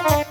আমার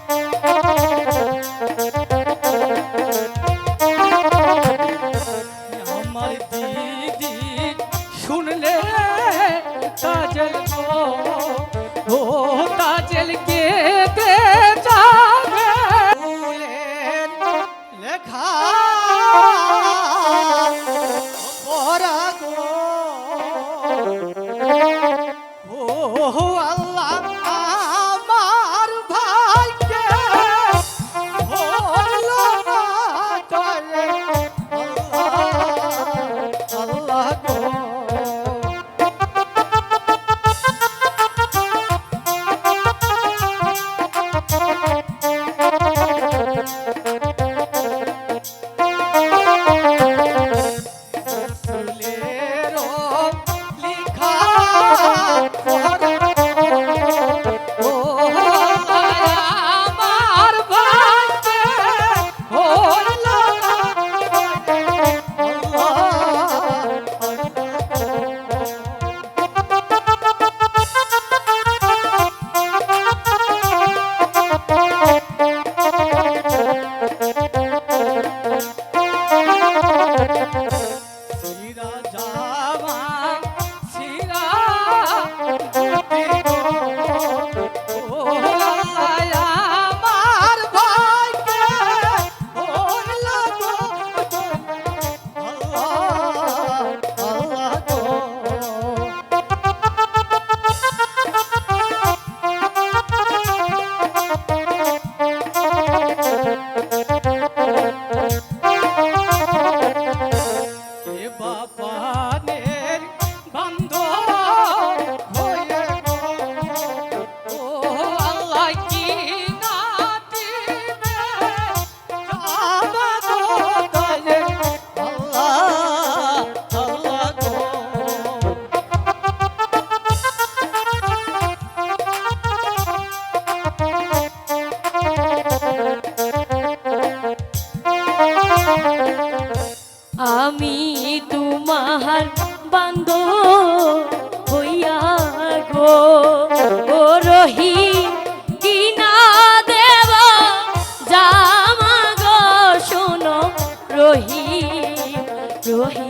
রহি।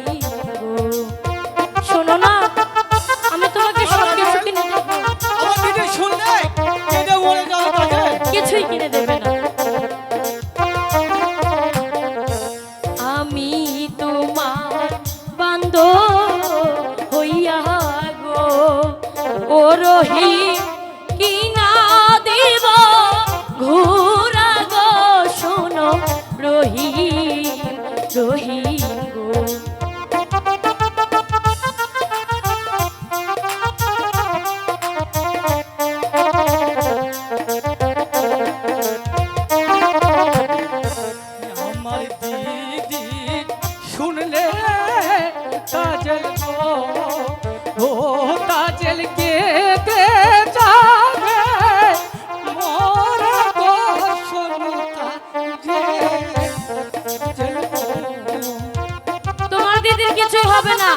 গো শোনো না আমি তোমাকে সব কিছু কিনে দেবো কিছুই কিনে দেবে না। আমি তোমার বান্ধ হইয়া গো ও রহি কিনা দেব? ঘুরা গো শোনো রহিম রহিম হবে না।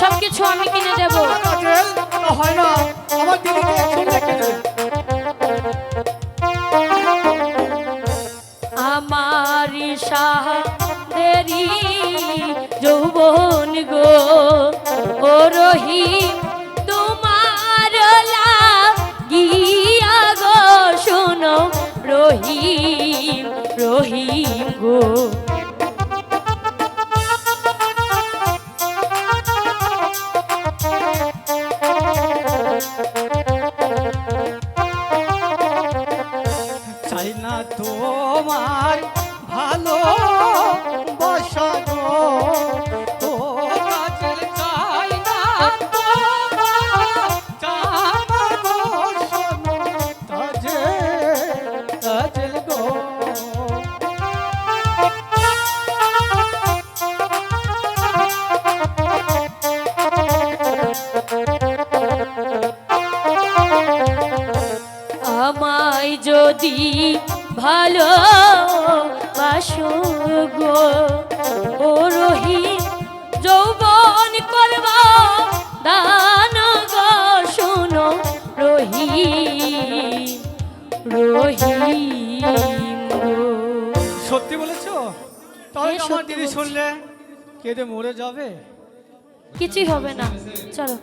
সবকিছু আমি কিনে দেব। হয় না। আমার কেঁদে দেরি যৌবন গো। ও রহিম তোমার গিয়া গো। শোনো রহিম রহিম গো। তাজল গো। আমায় যদি ভালো বাসো গো। ও রহি যৌবন করবা দান গো শোনো রহি রহিম গো। সত্যি বলেছ? তাহলে এ তো আমার দিদি শুনলে কেঁদে মরে যাবে। কিছুই হবে না। চলো।